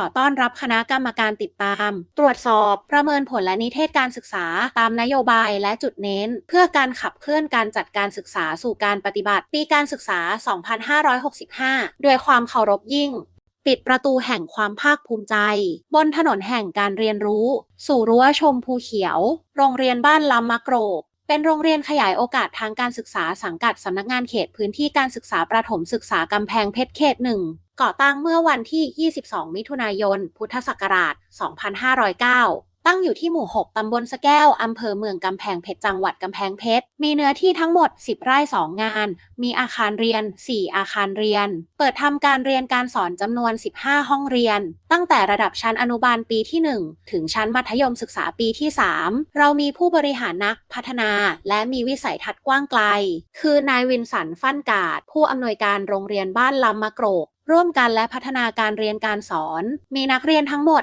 ขอต้อนรับคณะกรรมการติดตาม ตรวจสอบประเมินผลและนิเทศการศึกษา ตามนโยบายและจุดเน้น เพื่อการขับเคลื่อนการจัดการศึกษาสู่การปฏิบัติ ปีการศึกษา 2565 ด้วยความเคารพยิ่งปิดประตูแห่งความภาคภูมิใจ บนถนนแห่งการเรียนรู้ สู่รั้วชมภูเขียว โรงเรียนบ้านลำมะโกรก เป็นโรงเรียนขยายโอกาสทางการศึกษาสังกัดสำนักงานเขตพื้นที่การศึกษาประถมศึกษากำแพงเพชรเขตหนึ่งก่อตั้งเมื่อวันที่ 22 มิถุนายน พุทธศักราช 2509 ตั้งอยู่ที่หมู่ 6 ตำบลสะแก้ว อำเภอเมืองกำแพงเพชร จังหวัดกำแพงเพชร มีเนื้อที่ทั้งหมด 10 ไร่ 2 งาน มีอาคารเรียน 4 อาคารเรียน เปิดทำการเรียนการสอนจำนวน 15 ห้องเรียน ตั้งแต่ระดับชั้นอนุบาลปีที่ 1 ถึงชั้นมัธยมศึกษาปีที่ 3 เรามีผู้บริหารนักพัฒนา และมีวิสัยทัศน์กว้างไกล คือนายวินสันฟั่นกาด ผู้อำนวยการโรงเรียนบ้านลำมะโกรก ร่วมกันและพัฒนาการเรียนการสอน มีนักเรียนทั้งหมด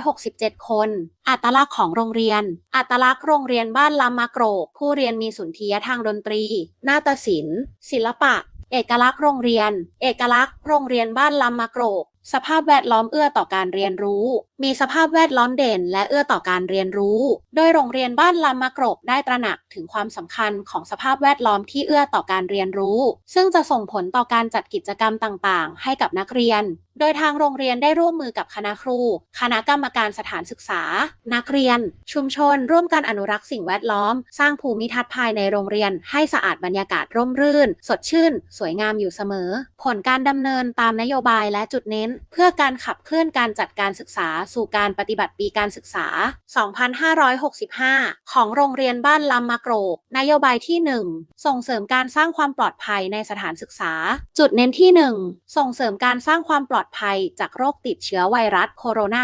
367 คน อัตลักษณ์ของโรงเรียน อัตลักษณ์โรงเรียนบ้านลำมะโกรก ผู้เรียนมีสุนทรียทางดนตรี นาฏศิลป์ ศิลปะ เอกลักษณ์โรงเรียน เอกลักษณ์โรงเรียนบ้านลำมะโกรกสภาพแวดล้อมเอื้อต่อการเรียนรู้ มีสภาพแวดล้อมเด่น และเอื้อต่อการเรียนรู้ โดยโรงเรียนบ้านลำมะกรกได้ตระหนักถึงความสำคัญของสภาพแวดล้อมที่เอื้อต่อการเรียนรู้ ซึ่งจะส่งผลต่อการจัดกิจกรรมต่างๆ ให้กับนักเรียน โดยทางโรงเรียนได้ร่วมมือกับคณะครู คณะกรรมการสถานศึกษา นักเรียน ชุมชน ร่วมกันอนุรักษ์สิ่งแวดล้อม สร้างภูมิทัศน์ภายในโรงเรียน ให้สะอาดบรรยากาศร่มรื่น สดชื่น สวยงามอยู่เสมอ ผลการดำเนินตามนโยบายและจุดเน้น เพื่อการขับเคลื่อนการจัดการศึกษา สู่การปฏิบัติปีการศึกษา 2565 ของโรงเรียนบ้านลำมะโกรก นโยบายที่ 1 ส่งเสริมการสร้างความปลอดภัยในสถานศึกษา จุดเน้นที่ 1 ส่งเสริมการสร้างความปลอดภัยจากโรคติดเชื้อไวรัสโคโรน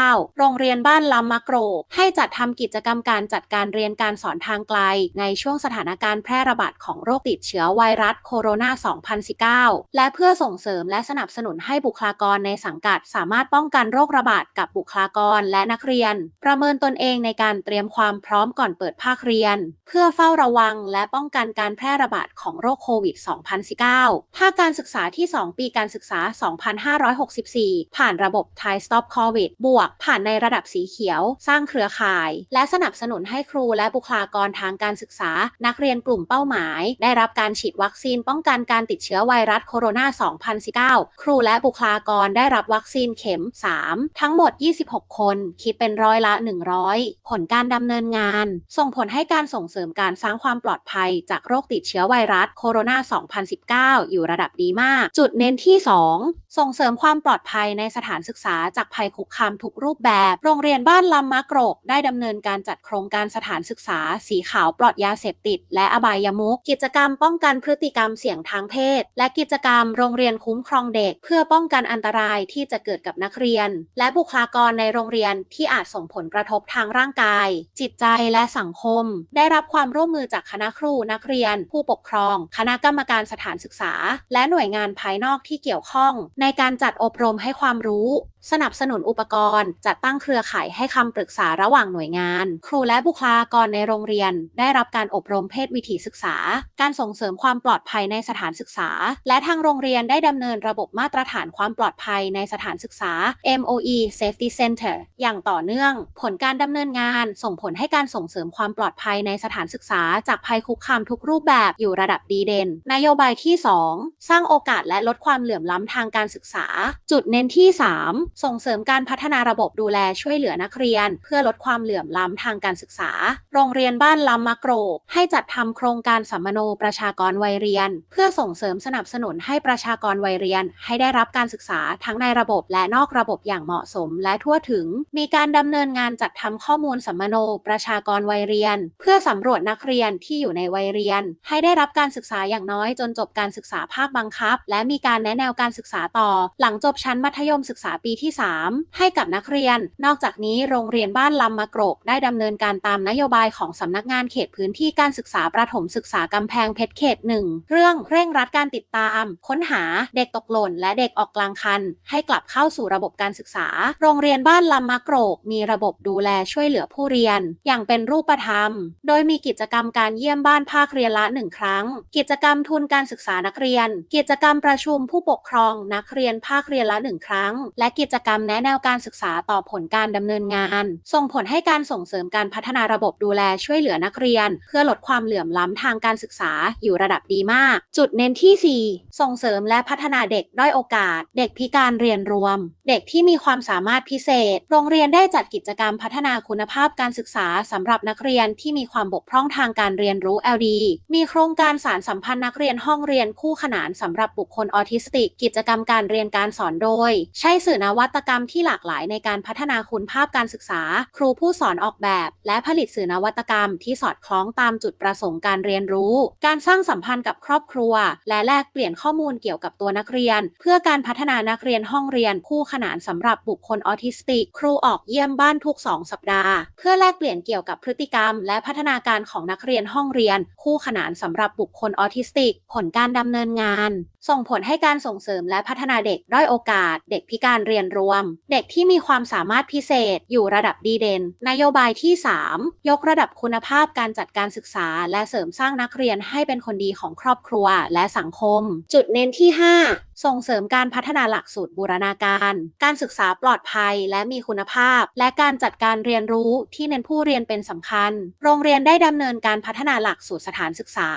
า 2019 โรงเรียนบ้านลำมะโกรกให้จัดทำกิจกรรมการจัดการเรียนการสอนทางไกล ในช่วงสถานการณ์แพร่ระบาดของโรคติดเชื้อไวรัสโคโรนา 2019 และเพื่อส่งเสริมและสนับสนุนให้บุคลากรในสังกัด สามารถป้องกันโรคระบาดกับบุคลากรและนักเรียน ประเมินตนเองในการเตรียมความพร้อมก่อนเปิดภาคเรียน เพื่อเฝ้าระวังและป้องกันการแพร่ระบาดของโรคโควิด 2019 ภาคการศึกษาที่ 2 ปีการศึกษา2564 ผ่านระบบ Thai Stop COVID บวก ผ่านในระดับสีเขียว สร้างเครือข่าย และสนับสนุนให้ครูและบุคลากรทางการศึกษา นักเรียนกลุ่มเป้าหมาย ได้รับการฉีดวัคซีนป้องกันการติดเชื้อไวรัสโคโรนา 2019 ครูและบุคลากรได้รับวัคซีนเข็ม 3 ทั้งหมด 26 คน คิดเป็นร้อยละ 100 ผลการดำเนินงาน ส่งผลให้การส่งเสริมการสร้างความปลอดภัยจากโรคติดเชื้อไวรัสโคโรนา 2019 อยู่ระดับดีมาก จุดเน้นที่ 2ส่งเสริมความปลอดภัยในสถานศึกษาจากภัยคุกคามทุกรูปแบบ โรงเรียนบ้านลำมะกรก ได้ดำเนินการจัดโครงการสถานศึกษา สีขาวปลอดยาเสพติด และอบายมุขกิจกรรมป้องกันพฤติกรรมเสี่ยงทางเพศ และกิจกรรมโรงเรียนคุ้มครองเด็ก เพื่อป้องกันอันตรายที่จะเกิดกับนักเรียน และบุคลากรในโรงเรียนที่อาจส่งผลกระทบทางร่างกาย จิตใจและสังคม ได้รับความร่วมมือจากคณะครูนักเรียน ผู้ปกครอง คณะกรรมการสถานศึกษา และหน่วยงานภายนอกที่เกี่ยวข้องในในการจัดอบรมให้ความรู้ สนับสนุนอุปกรณ์ จัดตั้งเครือข่ายให้คำปรึกษาระหว่างหน่วยงาน ครูและบุคลากรในโรงเรียน ได้รับการอบรมเพศวิถีศึกษา การส่งเสริมความปลอดภัยในสถานศึกษา และทางโรงเรียนได้ดำเนินระบบมาตรฐานความปลอดภัยในสถานศึกษา MOE Safety Center อย่างต่อเนื่อง ผลการดำเนินงานส่งผลให้การส่งเสริมความปลอดภัยในสถานศึกษา จากภัยคุกคามทุกรูปแบบอยู่ระดับดีเด่น นโยบายที่ 2 สร้างโอกาสและลดความเหลื่อมล้ำทางการศึกษา จุดเน้นที่ 3ส่งเสริมการพัฒนาระบบดูแลช่วยเหลือนักเรียน เพื่อลดความเหลื่อมล้ำทางการศึกษา โรงเรียนบ้านลำมะโกรกให้จัดทำโครงการสัมมโนประชากรวัยเรียน เพื่อส่งเสริมสนับสนุนให้ประชากรวัยเรียน ให้ได้รับการศึกษาทั้งในระบบและนอกระบบอย่างเหมาะสมและทั่วถึง มีการดำเนินงานจัดทำข้อมูลสัมมโนประชากรวัยเรียน เพื่อสำรวจนักเรียนที่อยู่ในวัยเรียน ให้ได้รับการศึกษาอย่างน้อยจนจบการศึกษาภาคบังคับ และมีการแนะแนวการศึกษาต่อ หลังจบชั้นมัธยมศึกษาปีที่3 ให้กับนักเรียน นอกจากนี้โรงเรียนบ้านลำมะโกรกได้ดำเนินการตามนโยบายของสำนักงานเขตพื้นที่การศึกษาประถมศึกษากำแพงเพชรเขตหนึ่งเรื่องเร่งรัดการติดตาม ค้นหาเด็กตกหล่น และเด็กออกกลางคัน ให้กลับเข้าสู่ระบบการศึกษา โรงเรียนบ้านลำมะโกรกมีระบบดูแลช่วยเหลือผู้เรียน อย่างเป็นรูปธรรม โดยมีกิจกรรมการเยี่ยมบ้านภาคเรียนละหนึ่งครั้ง กิจกรรมทุนการศึกษานักเรียน กิจกรรมประชุมผู้ปกครองนักเรียนภาคเรียนละหนึ่งครั้ง และกิจจกรรมแนะแนวการศึกษาต่อผลการดำเนินงาน ส่งผลให้การส่งเสริมการพัฒนาระบบดูแลช่วยเหลือนักเรียน เพื่อลดความเหลื่อมล้ำทางการศึกษาอยู่ระดับดีมาก จุดเน้นที่ 4 ส่งเสริมและพัฒนาเด็กด้อยโอกาส เด็กพิการเรียนรวมเด็กที่มีความสามารถพิเศษ โรงเรียนได้จัดกิจกรรมพัฒนาคุณภาพการศึกษาสำหรับนักเรียนที่มีความบกพร่องทางการเรียนรู้ LD มีโครงการสารสัมพันธ์นักเรียนห้องเรียนคู่ขนานสำหรับบุคคลออทิสติก กิจกรรมการเรียนการสอนโดย ใช้สื่อนวัตกรรมที่หลากหลายในการพัฒนาคุณภาพการศึกษา ครูผู้สอนออกแบบ และผลิตสื่อนวัตกรรมที่สอดคล้องตามจุดประสงค์การเรียนรู้ การสร้างสัมพันธ์กับครอบครัว และแลกเปลี่ยนข้อมูลเกี่ยวกับตัวนักเรียน เพื่อการพัฒนานักเรียนห้องเรียนคู่ขขนานสำหรับบุคคลออทิสติก ครูออกเยี่ยมบ้านทุก 2 สัปดาห์ เพื่อแลกเปลี่ยนเกี่ยวกับพฤติกรรม และพัฒนาการของนักเรียนห้องเรียน คู่ขนานสำหรับบุคคลออทิสติก ผลการดำเนินงาน ส่งผลให้การส่งเสริมและพัฒนาเด็กด้อยโอกาส เด็กพิการเรียนรวม เด็กที่มีความสามารถพิเศษ อยู่ระดับดีเด่นนโยบายที่ 3 ยกระดับคุณภาพการจัดการศึกษา และเสริมสร้างนักเรียนให้เป็นคนดีของครอบครัวและสังคม จุดเน้นที่ 5ส่งเสริมการพัฒนาหลักสูตรบูรณาการ การศึกษาปลอดภัยและมีคุณภาพ และการจัดการเรียนรู้ที่เน้นผู้เรียนเป็นสำคัญ โรงเรียนได้ดำเนินการพัฒนาหลักสูตรสถานศึกษา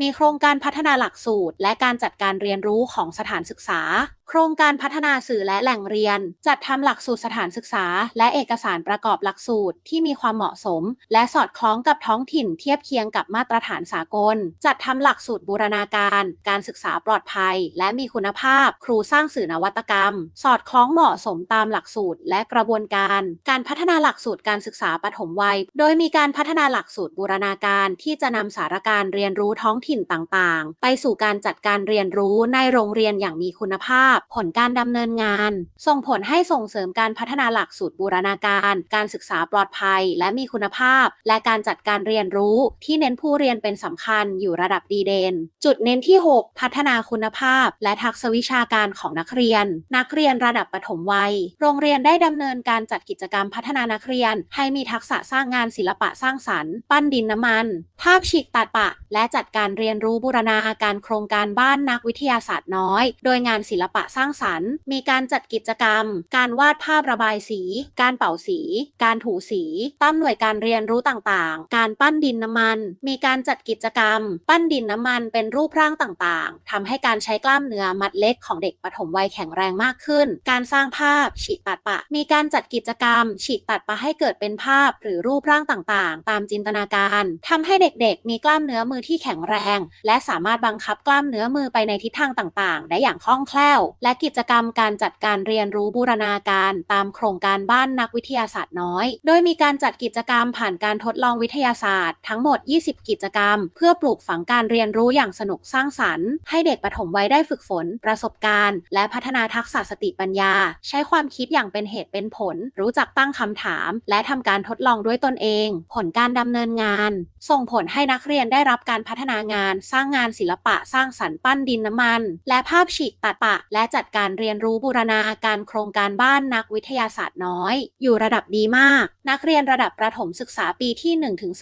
มีโครงการพัฒนาหลักสูตร และการจัดการเรียนรู้ของสถานศึกษา โครงการพัฒนาสื่อและแหล่งเรียน จัดทำหลักสูตรสถานศึกษา และเอกสารประกอบหลักสูตรที่มีความเหมาะสม และสอดคล้องกับท้องถิ่นเทียบเคียงกับมาตรฐานสากล จัดทำหลักสูตรบูรณาการ การศึกษาปลอดภัย และมีคุณภาพ ครูสร้างสื่อนวัตกรรม สอดคล้องเหมาะสมตามหลักสูตร และกระบวนการ การพัฒนาหลักสูตรการศึกษาปฐมวัย โดยมีการพัฒนาหลักสูตรบูรณาการที่จะนำสารการเรียนรู้ท้องถิ่นต่างๆ ไปสู่การจัดการเรียนรู้ในโรงเรียนอย่างมีคุณภาพผลการดำเนินงาน ส่งผลให้ส่งเสริมการพัฒนาหลักสูตรบูรณาการ การศึกษาปลอดภัย และมีคุณภาพ และการจัดการเรียนรู้ ที่เน้นผู้เรียนเป็นสำคัญอยู่ระดับดีเด่นจุดเน้นที่ 6 พัฒนาคุณภาพ และทักษะวิชาการของนักเรียน นักเรียนระดับปฐมวัย โรงเรียนได้ดำเนินการจัดกิจกรรมพัฒนานักเรียน ให้มีทักษะสร้างงานศิลปะสร้างสรรค์ ปั้นดินน้ำมัน ภาพฉีกตัดปะ และจัดการเรียนรู้บูรณาการโครงการบ้านนักวิทยาศาสตร์น้อย โดยงานศิลปะสร้างสรรค์ มีการจัดกิจกรรม การวาดภาพระบายสี การเป่าสี การถูสีตั้มหน่วยการเรียนรู้ต่างๆ การปั้นดินน้ำมัน มีการจัดกิจกรรม ปั้นดินน้ำมันเป็นรูปร่างต่างๆทำให้การใช้กล้ามเนื้อมัดเล็กของเด็กปฐมวัยแข็งแรงมากขึ้น การสร้างภาพ ฉีกตัดปะ มีการจัดกิจกรรม ฉีกตัดปะให้เกิดเป็นภาพหรือรูปร่างต่างๆ ตามจินตนาการทำให้เด็กๆ มีกล้ามเนื้อมือที่แข็งแรง และสามารถบังคับกล้ามเนื้อมือไปในทิศทางต่างๆ ได้อย่างคล่องแคล่วและกิจกรรมการจัดการเรียนรู้บูรณาการตามโครงการบ้านนักวิทยาศาสตร์น้อย โดยมีการจัดกิจกรรมผ่านการทดลองวิทยาศาสตร์ทั้งหมด 20 กิจกรรม เพื่อปลูกฝังการเรียนรู้อย่างสนุกสร้างสรรค์ ให้เด็กปฐมวัยได้ฝึกฝน ประสบการณ์ และพัฒนาทักษะสติปัญญา ใช้ความคิดอย่างเป็นเหตุเป็นผล รู้จักตั้งคำถาม และทำการทดลองด้วยตนเอง ผลการดำเนินงาน ส่งผลให้นักเรียนได้รับการพัฒนางาน สร้างงานศิลปะ สร้างสรรค์ปั้นดินน้ำมัน และภาพฉีกตัดปะ และจัดการเรียนรู้บูรณาการโครงการบ้านนักวิทยาศาสตร์น้อย อยู่ระดับดีมาก นักเรียนระดับประถมศึกษาปีที่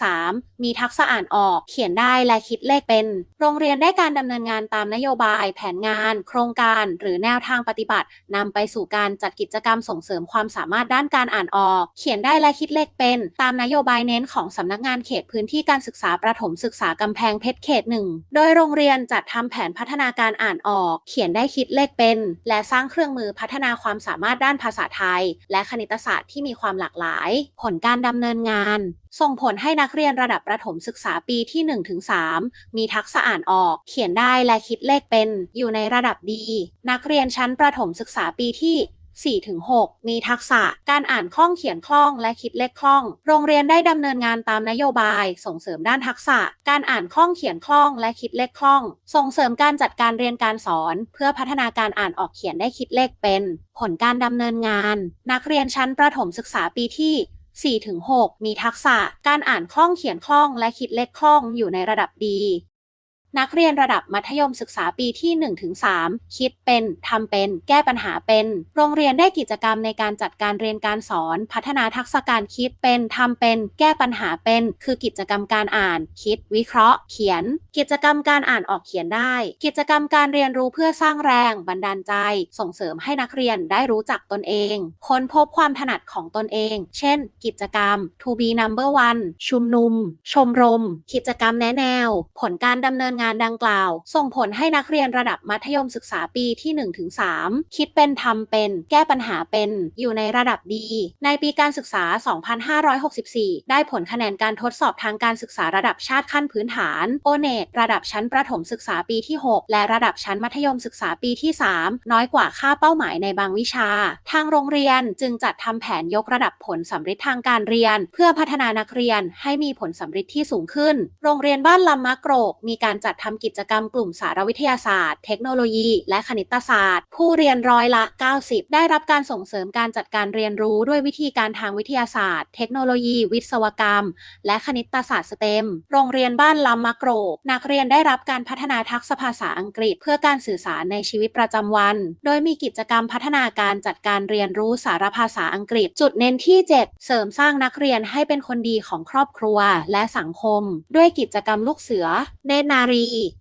1-3 มีทักษะอ่านออก เขียนได้และคิดเลขเป็น โรงเรียนได้การดำเนินงานตามนโยบายแผนงาน โครงการ หรือแนวทางปฏิบัตินำไปสู่การจัดกิจกรรมส่งเสริมความสามารถด้านการอ่านออก เขียนได้และคิดเลขเป็น ตามนโยบายเน้นของสำนักงานเขตพื้นที่การศึกษาประถมศึกษากำแพงเพชรเขตหนึ่งโดยโรงเรียนจัดทำแผนพัฒนาการอ่านออก เขียนได้คิดเลขเป็นและสร้างเครื่องมือพัฒนาความสามารถด้านภาษาไทย และคณิตศาสตร์ที่มีความหลากหลาย ผลการดำเนินงาน ส่งผลให้นักเรียนระดับประถมศึกษาปีที่ 1-3 มีทักษะอ่านออก เขียนได้และคิดเลขเป็น อยู่ในระดับดี นักเรียนชั้นประถมศึกษาปีที่ 4-6 มีทักษะการอ่านคล่องเขียนคล่องและคิดเลขคล่อง โรงเรียนได้ดำเนินงานตามนโยบาย ส่งเสริมด้านทักษะ การอ่านคล่องเขียนคล่องและคิดเลขคล่อง ส่งเสริมการจัดการเรียนการสอน เพื่อพัฒนาการอ่านออกเขียนได้คิดเลขเป็น ผลการดำเนินงาน นักเรียนชั้นประถมศึกษาปีที่4-6 มีทักษะการอ่านคล่องเขียนคล่องและคิดเลขคล่องอยู่ในระดับดี นักเรียนระดับมัธยมศึกษาปีที่ 1-3 คิดเป็นทำเป็น แก้ปัญหาเป็น โรงเรียนได้กิจกรรมในการจัดการเรียนการสอน พัฒนาทักษะการคิดเป็นทำเป็น แก้ปัญหาเป็น คือกิจกรรมการอ่าน คิด วิเคราะห์ เขียน กิจกรรมการอ่านออกเขียนได้ กิจกรรมการเรียนรู้เพื่อสร้างแรง บันดาลใจ ส่งเสริมให้นักเรียนได้รู้จักตนเองค้นพบความถนัดของตนเอง เช่น กิจกรรม to be number one ชุมนุม ชมรม กิจกรรมแนะแนว ผลการดำเนินงานดังกล่าว ส่งผลให้นักเรียนระดับมัธยมศึกษาปีที่ 1-3 คิดเป็นทำเป็น แก้ปัญหาเป็น อยู่ในระดับดี ในปีการศึกษา 2564 ได้ผลคะแนนการทดสอบทางการศึกษาระดับชาติขั้นพื้นฐานโอเนตระดับชั้นประถมศึกษาปีที่ 6 และระดับชั้นมัธยมศึกษาปีที่ 3 น้อยกว่าค่าเป้าหมายในบางวิชา ทางโรงเรียนจึงจัดทำแผนยกระดับผลสำเร็จทางการเรียน เพื่อพัฒนานักเรียนให้มีผลสำเร็จที่สูงขึ้น โรงเรียนบ้านลำมะโกรกมีการจัดทำกิจกรรมกลุ่มสารวิทยาศาสตร์ เทคโนโลยี และคณิตศาสตร์ ผู้เรียนร้อยละ 90 ได้รับการส่งเสริมการจัดการเรียนรู้ด้วยวิธีการทางวิทยาศาสตร์ เทคโนโลยี วิศวกรรม และคณิตศาสตร์สเต็ม โรงเรียนบ้านลำมะโกรก นักเรียนได้รับการพัฒนาทักษะภาษาอังกฤษ เพื่อการสื่อสารในชีวิตประจำวัน โดยมีกิจกรรมพัฒนาการจัดการเรียนรู้สารภาษาอังกฤษ จุดเน้นที่ 7 เสริมสร้างนักเรียนให้เป็นคนดีของครอบครัวและสังคม ด้วยกิจกรรมลูกเสือ เนตรนารี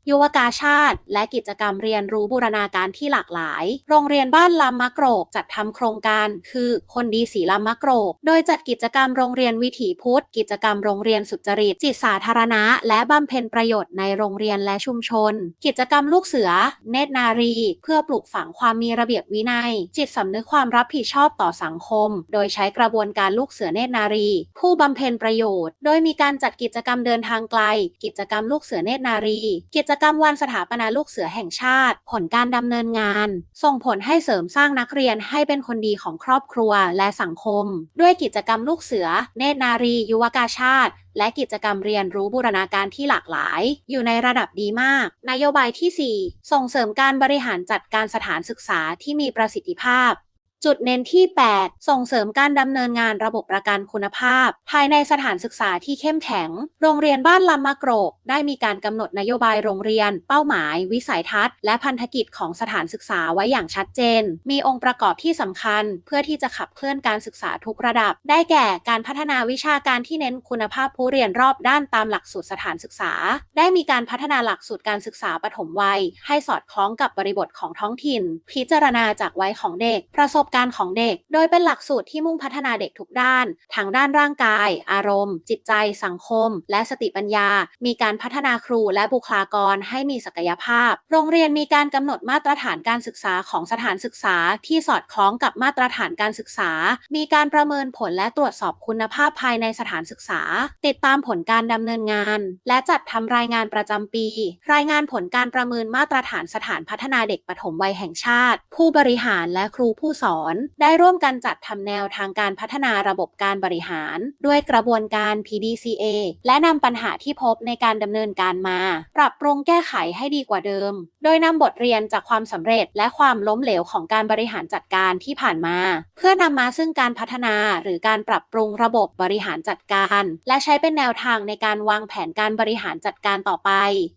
ยุวกาชาติ และกิจกรรมเรียนรู้บูรณาการที่หลากหลาย โรงเรียนบ้านลำมะโกรกจัดทำโครงการคือคนดีสีลำมะโกรก โดยจัดกิจกรรมโรงเรียนวิถีพุทธ กิจกรรมโรงเรียนสุจริตจิตสาธารณะ และบำเพ็ญประโยชน์ในโรงเรียนและชุมชน กิจกรรมลูกเสือ เนตรนารี เพื่อปลูกฝังความมีระเบียบวินัย จิตสำนึกความรับผิดชอบต่อสังคม โดยใช้กระบวนการลูกเสือเนตรนารี ผู้บำเพ็ญประโยชน์ โดยมีการจัดกิจกรรมเดินทางไกล กิจกรรมลูกเสือเนตรนารีกิจกรรมวันสถาปนาลูกเสือแห่งชาติ ผลการดำเนินงาน ส่งผลให้เสริมสร้างนักเรียนให้เป็นคนดีของครอบครัวและสังคม ด้วยกิจกรรมลูกเสือ เนตรนารี ยุวกาชาติและกิจกรรมเรียนรู้บูรณาการที่หลากหลาย อยู่ในระดับดีมาก นโยบายที่ 4 ส่งเสริมการบริหารจัดการสถานศึกษาที่มีประสิทธิภาพ จุดเน้นที่ 8 ส่งเสริมการดำเนินงานระบบประกันคุณภาพ ภายในสถานศึกษาที่เข้มแข็ง โรงเรียนบ้านลำมะโกรก ได้มีการกำหนดนโยบายโรงเรียน เป้าหมาย วิสัยทัศน์ และพันธกิจของสถานศึกษาไว้อย่างชัดเจน มีองค์ประกอบที่สำคัญ เพื่อที่จะขับเคลื่อนการศึกษาทุกระดับ ได้แก่การพัฒนาวิชาการที่เน้นคุณภาพผู้เรียนรอบด้านตามหลักสูตรสถานศึกษา ได้มีการพัฒนาหลักสูตรการศึกษาปฐมวัย ให้สอดคล้องกับบริบทของท้องถิ่น พิจารณาจากวัยของเด็กประสบการของเด็ก โดยเป็นหลักสูตรที่มุ่งพัฒนาเด็กทุกด้านทั้งด้านร่างกาย อารมณ์ จิตใจ สังคม และสติปัญญา มีการพัฒนาครูและบุคลากรให้มีศักยภาพ โรงเรียนมีการกำหนดมาตรฐานการศึกษาของสถานศึกษาที่สอดคล้องกับมาตรฐานการศึกษา มีการประเมินผลและตรวจสอบคุณภาพภายในสถานศึกษา ติดตามผลการดำเนินงาน และจัดทำรายงานประจำปี รายงานผลการประเมินมาตรฐานสถานพัฒนาเด็กปฐมวัยแห่งชาติ ผู้บริหารและครูผู้สอนได้ร่วมกันจัดทำแนวทางการพัฒนาระบบการบริหาร ด้วยกระบวนการ PDCA และนำปัญหาที่พบในการดำเนินการมา ปรับปรุงแก้ไขให้ดีกว่าเดิม โดยนำบทเรียนจากความสำเร็จและความล้มเหลวของการบริหารจัดการที่ผ่านมา เพื่อนำมาซึ่งการพัฒนาหรือการปรับปรุงระบบบริหารจัดการ และใช้เป็นแนวทางในการวางแผนการบริหารจัดการต่อไป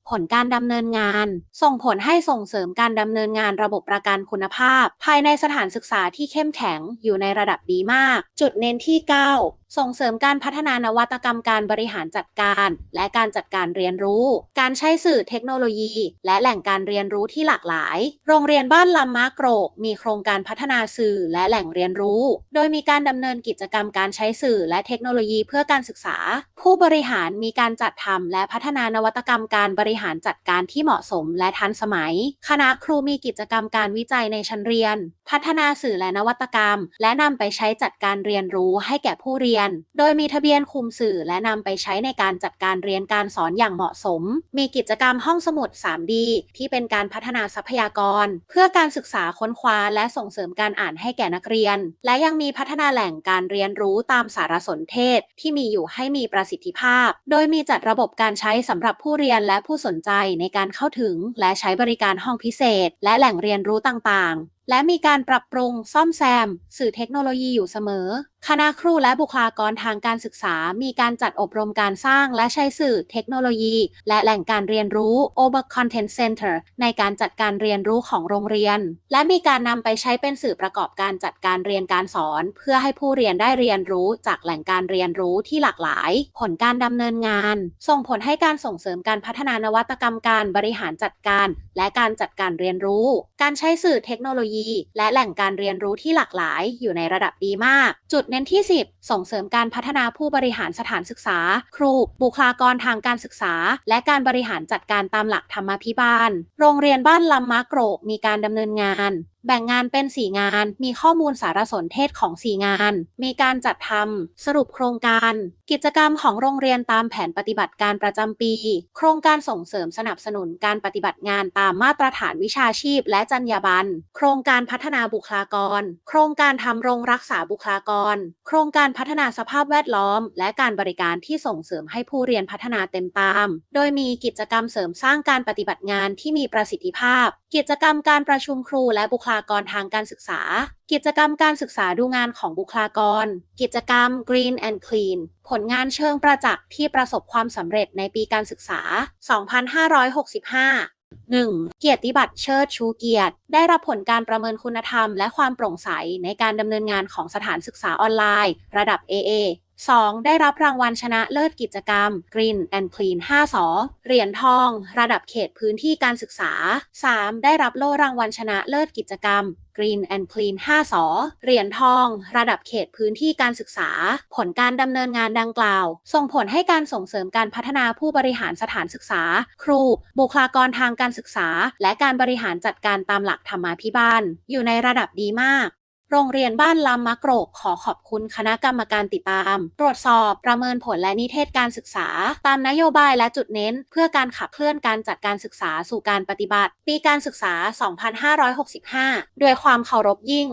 ผลการดำเนินงาน ส่งผลให้ส่งเสริมการดำเนินงานระบบประกันคุณภาพ ภายในสถานศึกษาที่เข้มแข็งอยู่ในระดับดีมาก จุดเน้นที่ 9ส่งเสริมการพัฒนานวัตกรรมการบริหารจัดการ และการจัดการเรียนรู้ การใช้สื่อเทคโนโลยี และแหล่งการเรียนรู้ที่หลากหลาย โรงเรียนบ้านลำมะโกรก มีโครงการพัฒนาสื่อและแหล่งเรียนรู้ โดยมีการดำเนินกิจกรรมการใช้สื่อและเทคโนโลยีเพื่อการศึกษา ผู้บริหารมีการจัดทำและพัฒนานวัตกรรมการบริหารจัดการที่เหมาะสมและทันสมัย คณะครูมีกิจกรรมการวิจัยในชั้นเรียน พัฒนาสื่อและนวัตกรรม และนำไปใช้จัดการเรียนรู้ให้แก่ผู้เรียนโดยมีทะเบียนคุมสื่อและนำไปใช้ในการจัดการเรียนการสอนอย่างเหมาะสม มีกิจกรรมห้องสมุด 3D ที่เป็นการพัฒนาทรัพยากร เพื่อการศึกษาค้นคว้าและส่งเสริมการอ่านให้แก่นักเรียน และยังมีพัฒนาแหล่งการเรียนรู้ตามสารสนเทศ ที่มีอยู่ให้มีประสิทธิภาพ โดยมีจัดระบบการใช้สำหรับผู้เรียนและผู้สนใจในการเข้าถึง และใช้บริการห้องพิเศษ และแหล่งเรียนรู้ต่างๆ และมีการปรับปรุงซ่อมแซม สื่อเทคโนโลยีอยู่เสมอคณะครูและบุคลากรทางการศึกษา มีการจัดอบรมการสร้างและใช้สื่อเทคโนโลยี และแหล่งการเรียนรู้ Over Content Center ในการจัดการเรียนรู้ของโรงเรียน และมีการนำไปใช้เป็นสื่อประกอบการจัดการเรียนการสอน เพื่อให้ผู้เรียนได้เรียนรู้จากแหล่งการเรียนรู้ที่หลากหลาย ผลการดำเนินงาน ส่งผลให้การส่งเสริมการพัฒนานวัตกรรมการบริหารจัดการ และการจัดการเรียนรู้ การใช้สื่อเทคโนโลยี และแหล่งการเรียนรู้ที่หลากหลาย อยู่ในระดับดีมาก จุดเน้นที่ 10 ส่งเสริมการพัฒนาผู้บริหารสถานศึกษา ครู บุคลากรทางการศึกษา และการบริหารจัดการตามหลักธรรมาภิบาล โรงเรียนบ้านลำมะโกรกมีการดำเนินงาน แบ่งงานเป็น 4 งาน มีข้อมูลสารสนเทศของ 4 งาน มีการจัดทำ สรุปโครงการ กิจกรรมของโรงเรียนตามแผนปฏิบัติการประจำปี โครงการส่งเสริมสนับสนุนการปฏิบัติงานตามมาตรฐานวิชาชีพ และจรรยาบรรณ โครงการพัฒนาบุคลากร โครงการทำโรงรักษาบุคลากร โครงการพัฒนาสภาพแวดล้อม และการบริการที่ส่งเสริมให้ผู้เรียนพัฒนาเต็มตาม โดยมีกิจกรรมเสริมสร้างการปฏิบัติงานที่มีประสิทธิภาพ กิจกรรมการประชุมครูและบุคลาากรทางการศึกษา กิจกรรมการศึกษาดูงานของบุคลากร กิจกรรม Green and Clean ผลงานเชิงประจักษ์ที่ประสบความสำเร็จในปีการศึกษา 2565 1. เกียรติบัตรเชิดชูเกียรติ ได้รับผลการประเมินคุณธรรมและความโปร่งใสในการดำเนินงานของสถานศึกษาออนไลน์ ระดับ AA 2. ได้รับรางวัลชนะเลิศกิจกรรม Green and Clean 5สอเหรียญทอง ระดับเขตพื้นที่การศึกษา 3. ได้รับโล่รางวัลชนะเลิศกิจกรรม Green and Clean 5สอเหรียญทอง ระดับเขตพื้นที่การศึกษา ผลการดำเนินงานดังกล่าว ส่งผลให้การส่งเสริมการพัฒนาผู้บริหารสถานศึกษา ครู บุคลากรทางการศึกษา และการบริหารจัดการตามหลักธรรมาภิบาล อยู่ในระดับดีมาก โรงเรียนบ้านลำมะโกรกขอขอบคุณคณะกรรมการติดตาม ตรวจสอบประเมินผลและนิเทศการศึกษา ตามนโยบายและจุดเน้น เพื่อการขับเคลื่อนการจัดการศึกษาสู่การปฏิบัติ ปีการศึกษา 2565 ด้วยความเคารพยิ่ง